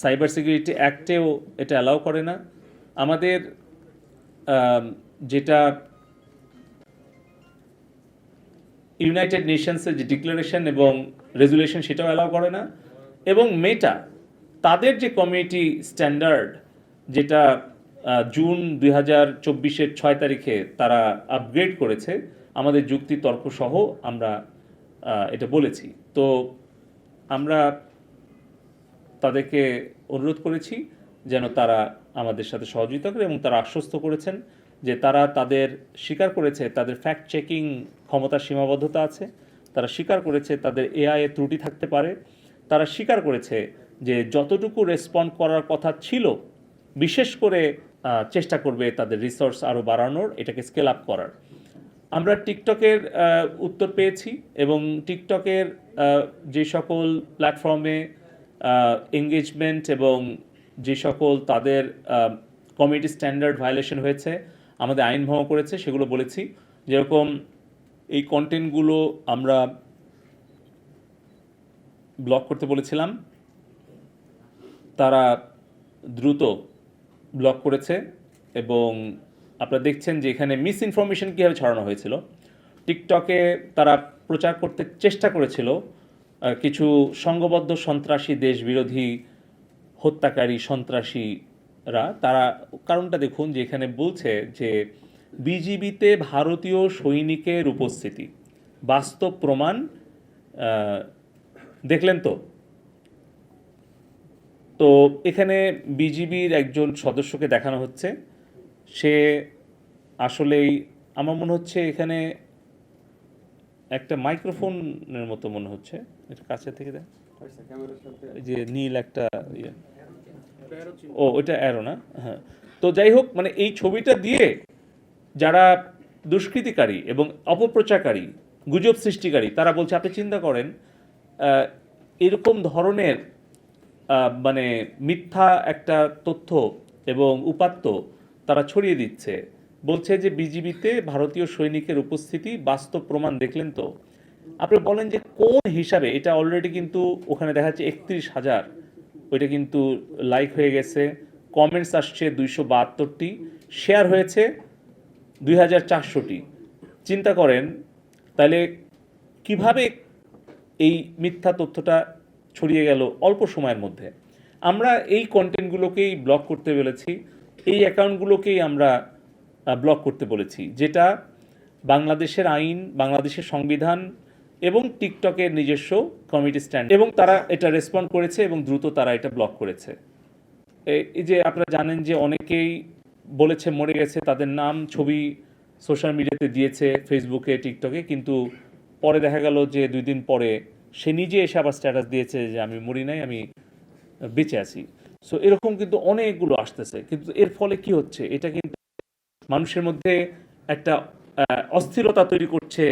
Cyber security অ্যাক্টেও এটা allow করে না। আমাদের যেটা ইউনাইটেড নেশনসের যে ডিক্লারেশন এবং রেজুলেশন সেটাও অ্যালাউ করে না। এবং মেটা, তাদের যে কমিউনিটি স্ট্যান্ডার্ড, যেটা জুন দুই হাজার চব্বিশের ছয় তারিখে তারা আপগ্রেড করেছে, আমাদের যুক্তি তর্ক সহ আমরা এটা বলেছি। তো আমরা তাদেরকে অনুরোধ করেছি যেন তারা আমাদের সাথে সহযোগিতা করে এবং তারা আশ্বস্ত করেছেন যে তারা তাদের স্বীকার করেছে, তাদের ফ্যাক্ট চেকিং ক্ষমতার সীমাবদ্ধতা আছে, তারা স্বীকার করেছে, তাদের এআই ত্রুটি থাকতে পারে, তারা স্বীকার করেছে যে যতটুকু রেসপন্ড করার কথা ছিল, বিশেষ করে চেষ্টা করবে তাদের রিসোর্স আরও বাড়ানোর, এটাকে স্কেল আপ করার। আমরা টিকটকের উত্তর পেয়েছি এবং টিকটকের যে সকল প্ল্যাটফর্মে এঙ্গেজমেন্ট এবং যে সকল তাদের কমিউনিটি স্ট্যান্ডার্ড ভায়োলেশন হয়েছে, আমাদের আইন ভঙ্গ করেছে, সেগুলো বলেছি। যেরকম এই কন্টেন্টগুলো আমরা ব্লক করতে বলেছিলাম, তারা দ্রুত ব্লক করেছে এবং আপনারা দেখছেন যে এখানে মিস ইনফরমেশন কীভাবে ছড়ানো হয়েছিল। টিকটকে তারা প্রচার করতে চেষ্টা করেছিল কিছু সংঘবদ্ধ সন্ত্রাসী দেশ বিরোধী হত্যাকারী সন্ত্রাসীরা, তারা, কারণটা দেখুন যে এখানে বলছে যে বিজিবিতে ভারতীয় সৈনিকের উপস্থিতি। বাস্তব প্রমাণ দেখলেন তো? তো এখানে বিজিবির একজন সদস্যকে দেখানো হচ্ছে। সে আসলেই, আমার মনে হচ্ছে এখানে একটা মাইক্রোফোনের মতো মনে হচ্ছে। এটা কাছে থেকে দেখ। যে নীল একটা ইয়ে। ও ওটা অ্যারো না? হ্যাঁ। তো যাই হোক মানে এই ছবিটা দিয়ে যারা দুষ্কৃতিকারী এবং অপপ্রচারকারী, গুজব সৃষ্টিকারী, তারা বলছে, আপনি চিন্তা করেন এরকম ধরনের মানে মিথ্যা একটা তথ্য এবং উপাত্ত তারা ছড়িয়ে দিচ্ছে। বলছে যে বিজিবিতে ভারতীয় সৈনিকের উপস্থিতি বাস্তব প্রমাণ দেখলেন তো। আপনি বলেন যে কোন হিসাবে, এটা অলরেডি কিন্তু ওখানে দেখা যাচ্ছে একত্রিশ হাজার, ওইটা কিন্তু লাইক হয়ে গেছে কমেন্টস আসছে দুইশো বাহাত্তরটি শেয়ার হয়েছে দুই হাজার চারশোটি। চিন্তা করেন, তাহলে কীভাবে এই মিথ্যা তথ্যটা ছড়িয়ে গেল অল্প সময়ের মধ্যে? আমরা এই কন্টেন্টগুলোকেই ব্লক করতে বলেছি, এই অ্যাকাউন্টগুলোকেই আমরা ব্লক করতে বলেছি, যেটা বাংলাদেশের আইন, বাংলাদেশের সংবিধান এবং টিকটকের নিজস্ব কমিটি স্ট্যান্ড এবং তারা এটা রেসপন্ড করেছে এবং দ্রুত তারা এটা ব্লক করেছে। এই যে আপনারা জানেন যে অনেকেই বলেছে মরে গেছে, তাদের নাম ছবি সোশ্যাল মিডিয়াতে দিয়েছে ফেসবুকে টিকটকে কিন্তু পরে দেখা গেল যে দুই দিন পরে সে নিজে এসে আবার স্ট্যাটাস দিয়েছে যে আমি মরি নাই, আমি বেঁচে আছি। সো এরকম কিন্তু অনেকগুলো আসতেছে, কিন্তু এর ফলে কি হচ্ছে? এটা কিন্তু মানুষের মধ্যে একটা অস্থিরতা তৈরি করছে